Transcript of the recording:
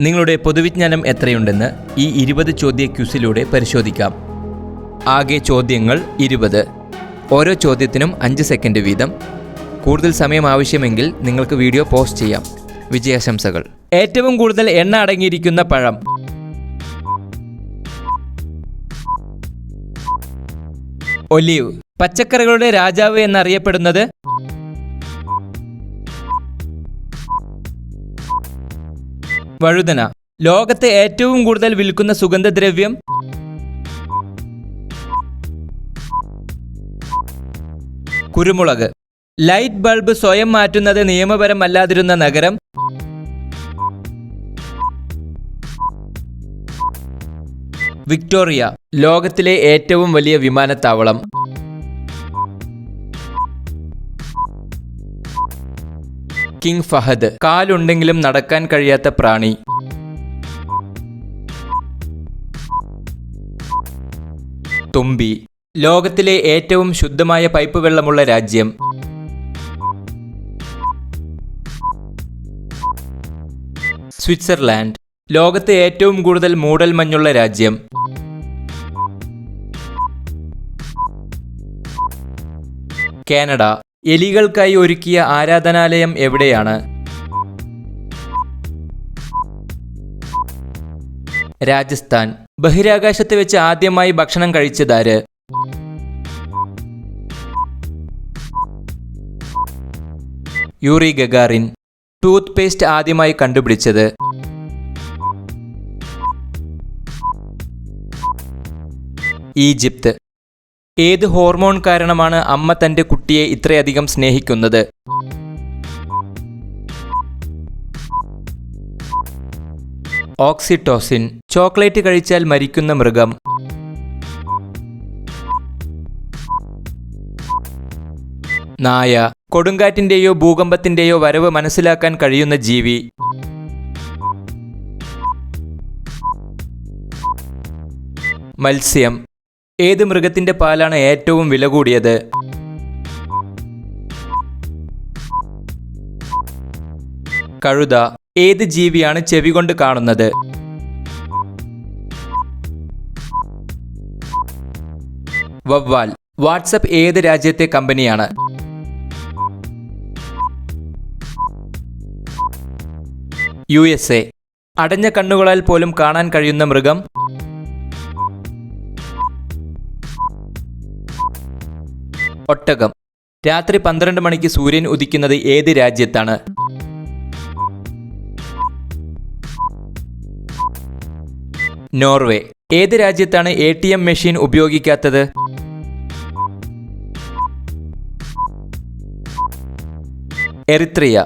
നിങ്ങളുടെ പൊതുവിജ്ഞാനം എത്രയുണ്ടെന്ന് ഈ ഇരുപത് ചോദ്യ ക്യൂസിലൂടെ പരിശോധിക്കാം. ആകെ ചോദ്യങ്ങൾ ഇരുപത്. ഓരോ ചോദ്യത്തിനും അഞ്ച് സെക്കൻഡ് വീതം. കൂടുതൽ സമയം ആവശ്യമെങ്കിൽ നിങ്ങൾക്ക് വീഡിയോ പോസ്റ്റ് ചെയ്യാം. വിജയാശംസകൾ. ഏറ്റവും കൂടുതൽ എണ്ണ അടങ്ങിയിരിക്കുന്ന പഴം. ഒലീവ്. പച്ചക്കറികളുടെ രാജാവ് എന്നറിയപ്പെടുന്നത്? വഴുതന. ലോകത്തെ ഏറ്റവും കൂടുതൽ വിൽക്കുന്ന സുഗന്ധദ്രവ്യം? കുരുമുളക്. ലൈറ്റ് ബൾബ് സ്വയം മാറ്റുന്നത് നിയമപരമല്ലാതിരുന്ന നഗരം? വിക്ടോറിയ. ലോകത്തിലെ ഏറ്റവും വലിയ വിമാനത്താവളം. കിങ് ഫഹദ് കാലുണ്ടെങ്കിലും നടക്കാൻ കഴിയാത്ത പ്രാണി. തുമ്പി ലോകത്തിലെ ഏറ്റവും ശുദ്ധമായ പൈപ്പ് വെള്ളമുള്ള രാജ്യം. സ്വിറ്റ്സർലാൻഡ് ലോകത്തെ ഏറ്റവും കൂടുതൽ മൂടൽ മഞ്ഞുള്ള രാജ്യം. കാനഡ എലികൾക്കായി ഒരുക്കിയ ആരാധനാലയം എവിടെയാണ്? രാജസ്ഥാൻ. ബഹിരാകാശത്ത് വെച്ച് ആദ്യമായി ഭക്ഷണം കഴിച്ചതാര് യൂറി ഗഗാറിൻ. ടൂത്ത് പേസ്റ്റ് ആദ്യമായി കണ്ടുപിടിച്ചത്. ഈജിപ്ത്. ഏത് ഹോർമോൺ കാരണമാണ് അമ്മ തന്റെ കുട്ടിയെ ഇത്രയധികം സ്നേഹിക്കുന്നത്? ഓക്സിറ്റോസിൻ ചോക്ലേറ്റ് കഴിച്ചാൽ മരിക്കുന്ന മൃഗം. നായ കൊടുങ്കാറ്റിന്റെയോ ഭൂകമ്പത്തിന്റെയോ വരവ് മനസ്സിലാക്കാൻ കഴിയുന്ന ജീവി. മത്സ്യം ഏത് മൃഗത്തിന്റെ പാലാണ് ഏറ്റവും വില കൂടിയത്? കഴുത. ഏത് ജീവിയാണ് ചെവി കൊണ്ട് കാണുന്നത്? വവ്വാൽ. വാട്സപ്പ് ഏത് രാജ്യത്തെ കമ്പനിയാണ്? U S A. അടഞ്ഞ കണ്ണുകളാൽ പോലും കാണാൻ കഴിയുന്ന മൃഗം? ഒട്ടകം. രാത്രി പന്ത്രണ്ട് മണിക്ക് സൂര്യൻ ഉദിക്കുന്നത് ഏത് രാജ്യത്താണ്? നോർവേ. ഏത് രാജ്യത്താണ് എ ടി എം മെഷീൻ ഉപയോഗിക്കാത്തത്? എറിത്രിയ.